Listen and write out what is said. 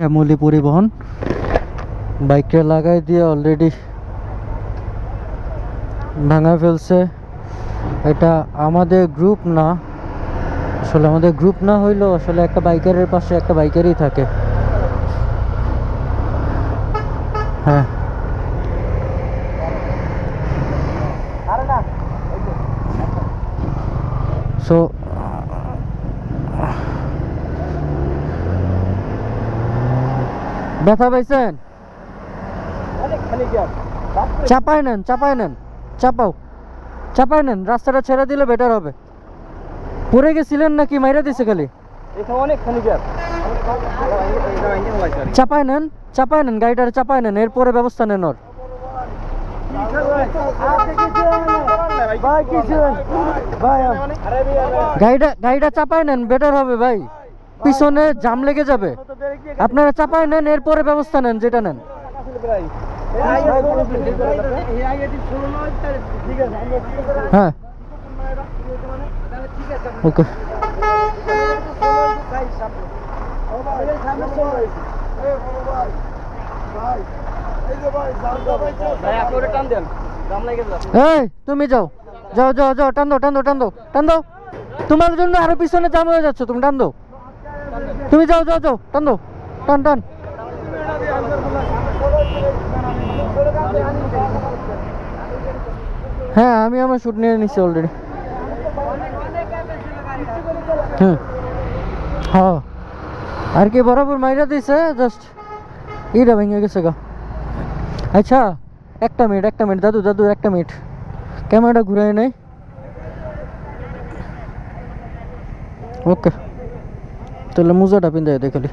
শ্যামলী পরিবহন। বাইকটা লাগাই দিয়ে অলরেডি ভাঙা ফেলছে। এটা আমাদের গ্রুপ না। আসলে আমাদের গ্রুপ না হইলেও আসলে একটা বাইকারের পাশে একটা বাইকারই থাকে। হ্যাঁ। সো ব্যথা পাইছেন? চাপাই নেন চাপাই নেন চাপাও। চাপাই নেন রাস্তাটা ছেড়ে দিলে বেটার হবে। পড়ে গেছিলেন নাকি? মাইরা দিছে খালি। চাপাই নেন চাপাই নেন গাড়িটার চাপাই নেন এরপরে ব্যবস্থা নেন ওর। গাড়িটা গাড়িটা চাপাই নেন বেটার হবে ভাই। পিছনে জাম লেগে যাবে। আপনারা চাপাই নেন, এরপরে ব্যবস্থা নেন, যেটা নেন। হ্যাঁ। ওকে। তুমি যাও। যাও যাও যাও, টান দাও টান দাও টান দাও টান দাও। তোমার জন্য আরও পিছনে জাম হয়ে যাচ্ছে, তুমি টান দাও। তুমি যাও যাও যাও। টান দাও, টান টান। হ্যাঁ আমি আমার শুট নিয়ে নিচ্ছি অলরেডি হুম। হ্যাঁ আর কি বরাবর মাইরা দিছে? জাস্ট এইটা ভেঙে গেছে গা। আচ্ছা একটা মিনিট একটা মিনিট দাদু দাদু, একটা মিনিট ক্যামেরাটা ঘুরাই নেই ওকে তাহলে মোজাটা পিন্ধাই দেখালি।